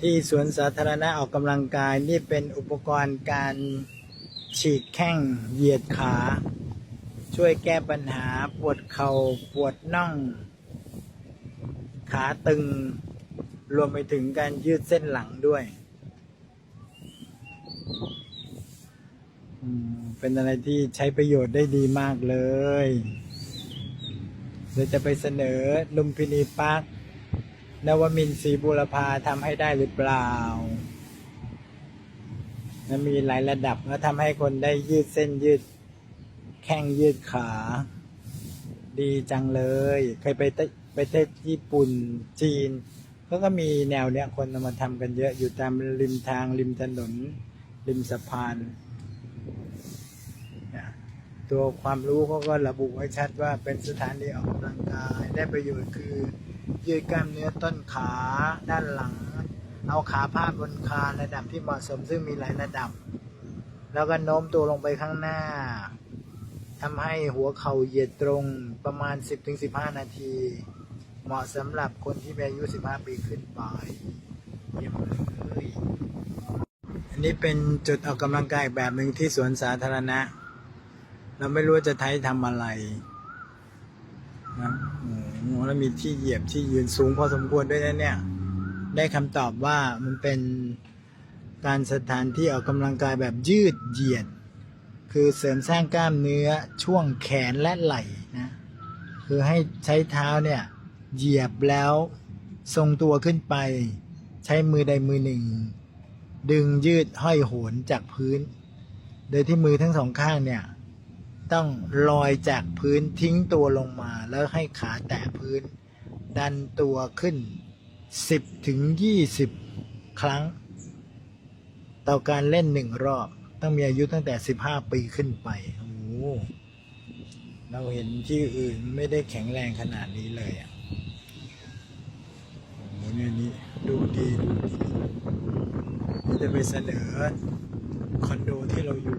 ที่สวนสาธารณะออกกำลังกายนี่เป็นอุปกรณ์การฉีกแข้งเหยียดขา ช่วยแก้ปัญหาปวดเขา่าปวดน่อง ขาตึง รวมไปถึงการยืดเส้นหลังด้วย เป็นอะไรที่ใช้ประโยชน์ได้ดีมากเลย เดี๋ยวจะไปเสนอลุมพินีปาร์ค นวมินทรีบุรพาทำให้ได้หรือเปล่ามันมีหลายระดับแล้วทำให้คนได้ยืดเส้นยืด แข้งยืดขา ดีจังเลย เคยไปไปเทศญี่ปุ่นจีนเขาก็มีแนวเนี้ยคนมาทำกันเยอะอยู่ตามริมทางริมถนน ริมสะพานเตัวความรู้เขาก็ระบุไว้ชัดว่าเป็นสถานีออกกำลังกายได้ประโยชน์คือ ยืดกล้ามเนื้อต้นขาด้านหลัง เอาขาพาดบนคานระดับที่เหมาะสมซึ่งมีหลายระดับ แล้วก็โน้มตัวลงไปข้างหน้าทำให้หัวเข่าเหยียดตรงประมาณ 10-15 นาที เหมาะสำหรับคนที่มีอายุ 15 ปีขึ้นไปเยี่ยมเลยอันนี้เป็นจุดออกกำลังกายแบบหนึ่งที่สวนสาธารณะ เราไม่รู้จะใช้ทำอะไรนะโอ้โหแล้วมีที่เหยียบที่ยืนสูงพอสมควรด้วยนะเนี่ย ได้คำตอบว่ามันเป็นการสถานที่ออกกำลังกายแบบยืดเหยียด คือเสริมสร้างกล้ามเนื้อช่วงแขนและไหล่นะ คือให้ใช้เท้าเนี่ย เหยียบแล้วทรงตัวขึ้นไป ใช้มือใดมือหนึ่ง ดึงยืดห้อยโหนจากพื้น โดยที่มือทั้งสองข้างเนี่ย ต้องลอยจากพื้นทิ้งตัวลงมา แล้วให้ขาแตะพื้น ดันตัวขึ้น 10ถึง20 ครั้ง ต่อการเล่นหนึ่งรอบ ต้องมีอายุตั้งแต่ 15 ปีขึ้นไปโอ้โหเราเห็นที่อื่นไม่ได้แข็งแรงขนาดนี้เลยอะโอ้โหเนี่ยนี่ดูดีดูดีจะไปเสนอคอนโดที่เราอยู่